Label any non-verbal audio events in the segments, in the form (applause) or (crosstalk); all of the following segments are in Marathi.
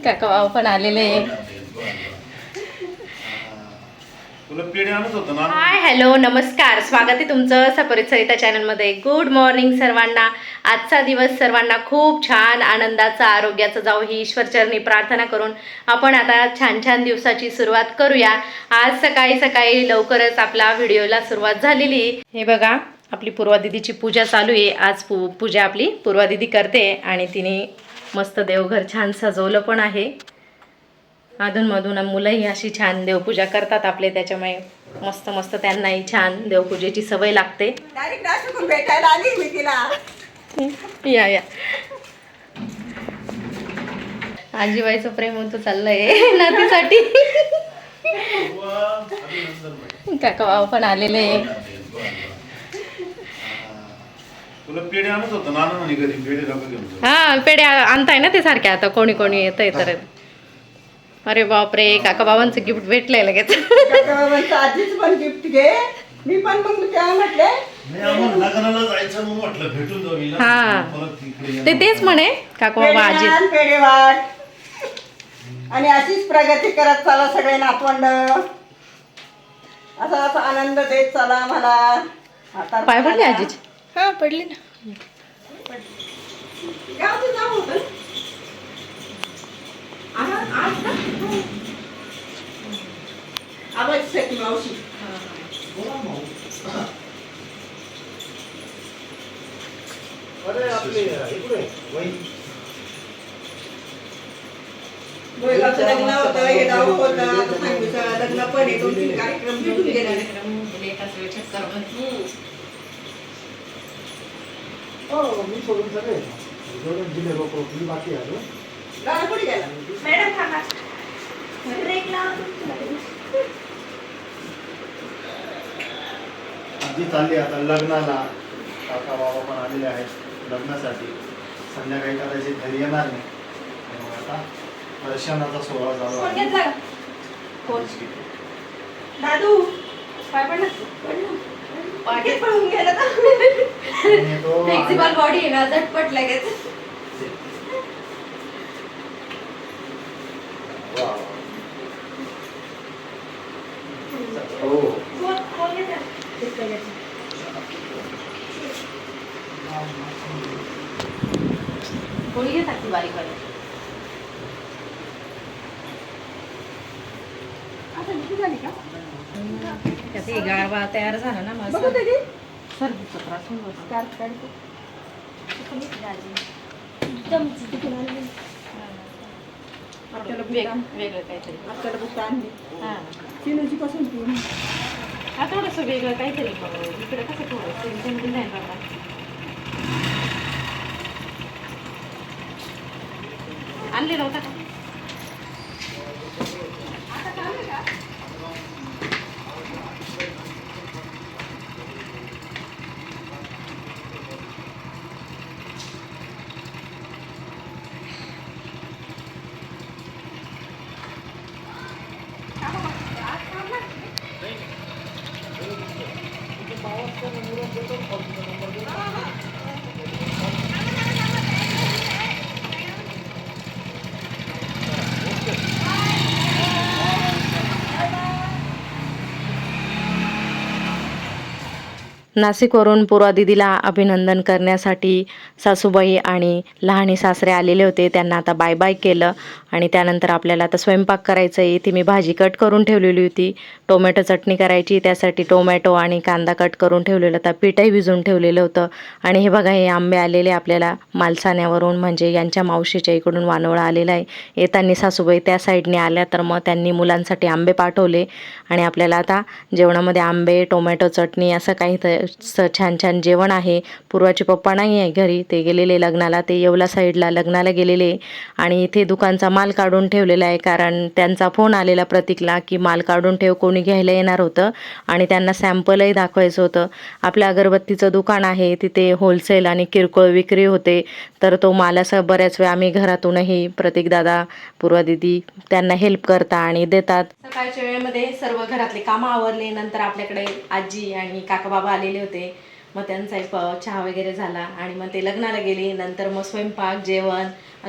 काका बाबा पण आलेले हाय हॅलो नमस्कार. स्वागत आहे तुमचं सपरित सरिता चॅनलमध्ये. गुड मॉर्निंग सर्वांना. आजचा दिवस सर्वांना खूप छान आनंदाचा आरोग्याचा जाऊ ही ईश्वरचरणी प्रार्थना करून आपण आता छान छान दिवसाची सुरुवात करूया. आज सकाळी सकाळी लवकरच आपला व्हिडिओला सुरुवात झालेली हे बघा आपली पूर्वा दिदीची पूजा चालू आहे. आज पू पूजा आपली पूर्वा दिदी करते आणि तिने मस्त देवघर छान सजवलं पण आहे. अधूनमधून मुलंही अशी छान देवपूजा करतात आपले त्याच्यामुळे मस्त मस्त त्यांनाही छान देवपूजेची सवय लागते. डायरेक्ट नाशिकून भेटायला आली मी तिला. या या. आजीबाईचं प्रेम होतं चाललंय नातीसाठी. काका बाबा पण आलेले. आहे तुला पेढे आणत होतं म्हणे पेढे घेऊन. हा पेढे आणताय ना ते सारखे आता कोणी कोणी येतंय तर. अरे बापरे काका बाबांचं गिफ्ट भेटलंय लगेच. आधीच पण गिफ्ट घे. मी पण मग तेव्हा म्हटले. नाही आम्हाला लग्नाला जायचं मग म्हटलं भेटून जाऊ हिला. हा. परत तिकडे ते. तेच म्हणे काका बाबा आजी पेढे आण, पेढे वाट आणि अशीच प्रगती करत चला सगळे नातवंड. असा असा आनंद देत चला मला आता पाय पडले आजीचे? हा पडली ना लग्न होतं हे नाव होतं सांगूचं लग्न पण आहे दोन तीन कार्यक्रम भेटून गेले गाणं कुठे गेला मॅडम थांबा आधी चालली आता लग्नाला. काका बाबा पण आलेले आहेत लग्नासाठी. संध्याकाळी कदाचित घरी येणार नाही त्यामुळे आता दर्शनाचा सोहळा चालू आहे. दादू पाय पडला पाठीत पळून गेला का आणि तो (laughs) फ्लेक्सिबल बॉडी आहे ना झटपट लगेच. वा, वा. हो. कोणी घेतात ती बारीक त्यात हे गारवा तयार झाला ना माझा. बघू दे. सर्दीचा त्रास होऊन जातो. आपल्याला वेग- बुक्का- वेगळं काहीतरी. आपल्याला आणली. हा. पासून हा थोडंसं वेगळं काहीतरी बघ. इकडे कसं थोडं डिझाईन करतात आणले नव्हता का? একটা नाशिकवरून पुरा दिदीला अभिनंदन करण्यासाठी सासूबाई आणि लहानी सासरे आलेले होते. त्यांना आता बाय बाय केलं आणि त्यानंतर आपल्याला आता स्वयंपाक करायचं आहे ती मी भाजी कट करून ठेवलेली होती. टोमॅटो चटणी करायची. त्यासाठी टोमॅटो आणि कांदा कट करून ठेवलेलं होता. पीठही भिजून ठेवलेलं होतं. आणि हे बघा हे आंबे आलेले आपल्याला मालसाण्यावरून म्हणजे यांच्या मावशीच्या इकडून वानवळा आलेला आहे. येताना सासूबाई त्या साईडने आल्या तर मग त्यांनी मुलांसाठी आंबे पाठवले. आणि आपल्याला आता जेवणामध्ये आंबे टोमॅटो चटणी असं काही तर स- छान छान जेवण आहे. पूर्वाचे पप्पा नाही आहे घरी. ते गेलेले लग्नाला. ते येवला साईडला लग्नाला गेलेले. आणि इथे दुकानचा माल काढून ठेवलेला आहे. कारण त्यांचा फोन आलेला प्रतीकला की माल काढून ठेव कोणी घ्यायला येणार होतं. आणि त्यांना सॅम्पलही दाखवायचं होतं. आपल्या अगरबत्तीचं दुकान आहे. तिथे होलसेल आणि किरकोळ विक्री होते. तर तो माल असं बऱ्याच वेळा आम्ही घरातूनही प्रतीकदादा पूर्वा दिदी त्यांना हेल्प करता आणि देतात. सकाळच्या वेळेमध्ये सर्व घरातले कामं आवरले. नंतर आपल्याकडे आजी आणि काका बाबा आलेले होते. मग त्यांचा एक प- चहा वगैरे झाला आणि मग ते लग्नाला गेले. नंतर मग स्वयंपाक जेवण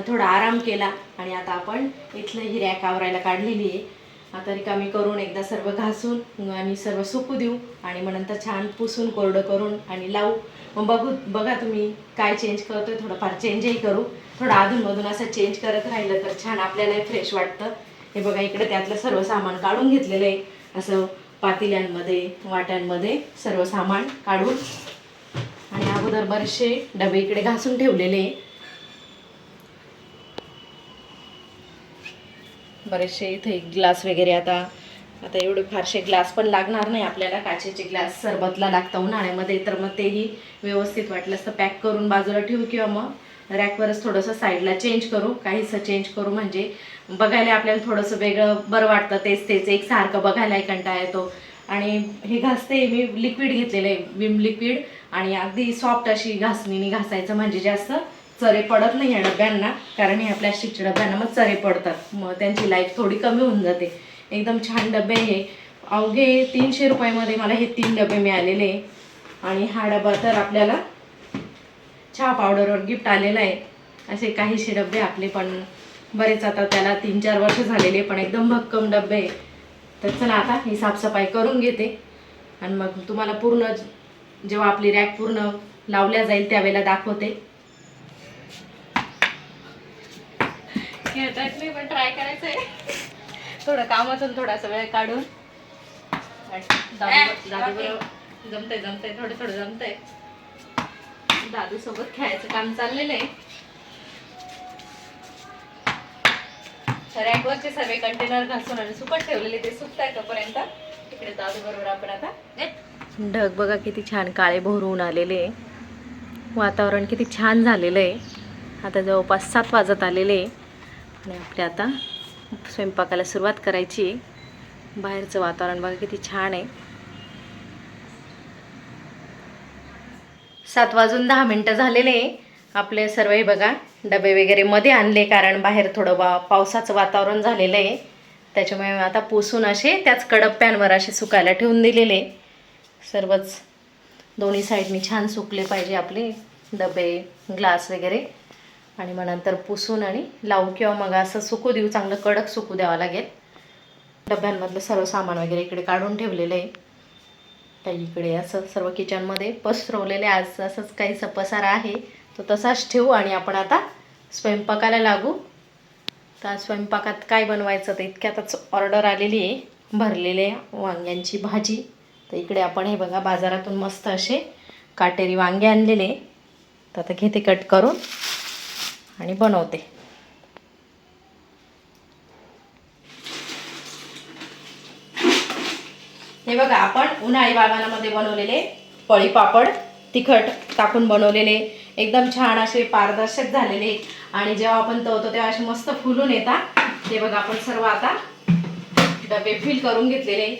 थोडा आराम केला आणि आता आपण इथलं ही रॅक आवरायला काढलेली आहे. आता रिकामी करून एकदा सर्व घासून आणि सर्व सुकू देऊ आणि मग नंतर छान पुसून कोरडं करून आणि लावू. मग बघू बघा तुम्ही काय चेंज करतोय. थोडंफार चेंजही करू. थोडं अधूनमधून असं चेंज करत राहिलं तर छान आपल्यालाही फ्रेश वाटतं. हे बघा इकडे त्यातलं सर्व सामान काढून घेतलेलं आहे. असं पातेल्यांमध्ये वाट्यांमध्ये सर्व सामान काढून आणि अगोदर बरेचसे डबे इकडे घासून ठेवलेले. बरेचसे इथे ग्लास वगैरे आता आता एवढे फारसे ग्लास पण लागणार नाही आपल्याला. काचेचे ग्लास सरबतला लागतं उन्हाळ्यामध्ये तर मग तेही व्यवस्थित वाटलं तर पॅक करून बाजूला ठेवू किंवा मग रॅकवरच थोडंसं साईडला चेंज करू काहीसं चेंज करू. म्हणजे बघायला आपल्याला थोडंसं वेगळं बरं वाटतं तेच तेच एकसारखं बघायलाही कंटाळा येतो. आणि हे घासते मी लिक्विड घेतलेलं आहे विम लिक्विड आणि अगदी सॉफ्ट अशी घासणीने घासायचं म्हणजे जास्त चरे पडत नाही या डब्यांना कारण ह्या प्लॅस्टिकच्या डब्यांना मग चरे पडतात. मग त्यांची लाईफ थोडी कमी होऊन जाते. एकदम छान डबे हे. अवघे तीनशे रुपयामध्ये मला हे तीन डबे मिळालेले. आणि हा डबा तर आपल्याला चहा पावडरवर गिफ्ट आलेलं आहे. असे काहीशे डबे आपले पण बरेच आता त्याला तीन चार वर्ष झालेले पण एकदम भक्कम डबे आहे. तर चला आता ही साफसफाई करून घेते. आणि मग तुम्हाला पूर्ण जेव्हा आपली रॅक पूर्ण लावल्या जाईल त्यावेळेला दाखवते. नाही पण ट्राय करायचं आहे थोडं कामातून थोडासा वेळ काढून. बरोबर जमतंय जमतंय थोडं थोडं जमतंय. दादू सोबत खेळायचं काम चाललेलं आहे. रॅकवरचे सर्व कंटेनर घासून आणि सुकट ठेवलेले ते सुकताय तोपर्यंत इकडे दादू बरोबर आपण आता ढग बघा किती छान काळे भरून आलेले वातावरण किती छान झालेलं आहे. आता जवळपास सात वाजत आलेले आणि आपले आता स्वयंपाकाला सुरुवात करायची बाहेरचं वातावरण बघा किती छान आहे. सात वाजून दहा मिनटं झालेले. आहे आपले सर्व हे बघा डबे वगैरे मध्ये आणले कारण बाहेर थोडं बा पावसाचं वातावरण झालेलं आहे. त्याच्यामुळे आता पुसून असे त्याच कडप्प्यांवर असे सुकायला ठेवून दिलेले. सर्वच दोन्ही साईडनी छान सुकले पाहिजे आपले डबे ग्लास वगैरे. आणि मग नंतर पुसून आणि लावू किंवा मग असं सुकू देऊ चांगलं कडक सुकू द्यावं लागेल. डब्यांमधलं सर्व सामान वगैरे इकडे काढून ठेवलेलं आहे. तर इकडे असं सर्व किचनमध्ये पसरवलेले आज असंच काही सपसारा आहे. तो तसाच ठेवू आणि आपण आता स्वयंपाकाला लागू. तर आज स्वयंपाकात काय बनवायचं तर इतक्यातच ऑर्डर आलेली आहे. भरलेले वांग्यांची भाजी. तर इकडे आपण हे बघा बाजारातून मस्त असे काटेरी वांगे आणलेले. तर आता घेते कट करून आणि बनवते. हे बघा आपण उन्हाळी बागानामध्ये बनवलेले पळी पापड तिखट टाकून बनवलेले एकदम छान असे पारदर्शक झालेले. आणि जेव्हा आपण तळतो तेव्हा असे मस्त फुलून येतात. ते बघा आपण सर्व आता डबे फिल करून घेतलेले.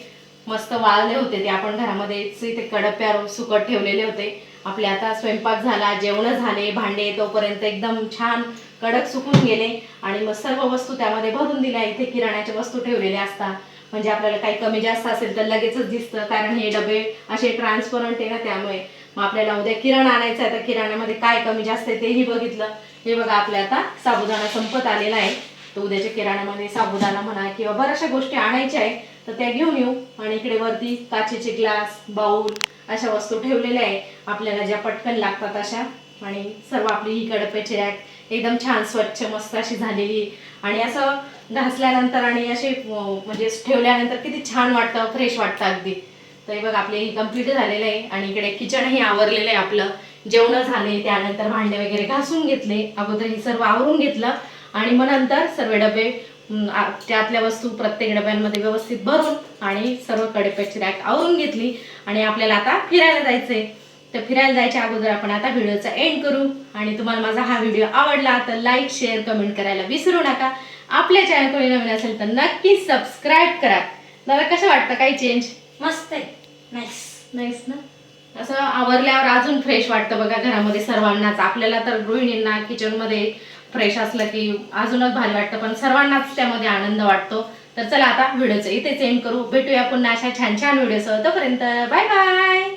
मस्त वाळले होते ते आपण घरामध्ये. इथे कडप्यावर सुकट ठेवलेले होते. आपले आता स्वयंपाक झाला जेवण झाले भांडे तोपर्यंत एकदम छान कडक सुकून गेले. आणि मग सर्व वस्तू त्यामध्ये भरून दिल्या. इथे किराण्याच्या वस्तू ठेवलेल्या असतात. म्हणजे आपल्याला काही कमी जास्त असेल तर लगेचच दिसतं कारण हे डबे असे ट्रान्सपरंट आहे ना त्यामुळे. मग आपल्याला उद्या किराणा आणायचा आहे तर किराण्यामध्ये काय कमी जास्त आहे तेही बघितलं. हे बघा आपल्या आता साबुदाणा संपत आलेला आहे. तर उद्याच्या किराण्यामध्ये साबुदाणा म्हणा किंवा बऱ्याचशा गोष्टी आणायच्या आहे तर त्या घेऊन येऊ. आणि इकडे वरती काचेचे ग्लास बाऊल अशा वस्तू ठेवलेल्या आहे. आपल्याला ज्या पटकन लागतात अशा. आणि सर्व आपली ही कडप्याची रॅक एकदम छान स्वच्छ मस्त अशी झालेली आणि असं घासल्यानंतर आणि असे म्हणजे ठेवल्यानंतर किती छान वाटतं फ्रेश वाटतं अगदी. तर हे आपले हे कंप्लीट झालेलं आहे आणि इकडे किचनही आवरलेलं आहे आपलं. जेवण झाले त्यानंतर भांडे वगैरे घासून घेतले. अगोदर हे सर्व आवरून घेतलं आणि मग नंतर सर्व डबे त्यातल्या वस्तू प्रत्येक डब्यांमध्ये व्यवस्थित भरून आणि सर्व कडेपेची रॅक आवरून घेतली आणि आपल्याला आता फिरायला जायचंय. तर फिरायला जायच्या अगोदर आपण आता व्हिडिओचा एंड करू. आणि तुम्हाला माझा हा व्हिडिओ आवडला तर लाईक शेअर कमेंट करायला विसरू नका. आपल्या चॅनल कोणी नवीन असेल तर नक्की सबस्क्राईब करा. दादा कसं वाटतं? काही चेंज मस्त आहे. नाईस नाहीस ना? असं आवरल्यावर अजून फ्रेश वाटतं बघा घरामध्ये सर्वांनाच. आपल्याला तर गृहिणींना किचनमध्ये फ्रेश असलं की अजूनच भारी वाटतं पण सर्वांनाच त्यामध्ये आनंद वाटतो. तर चला आता व्हिडिओचं इथेच एंड करू. भेटूया पुन्हा अशा छान छान व्हिडिओसह. तोपर्यंत बाय बाय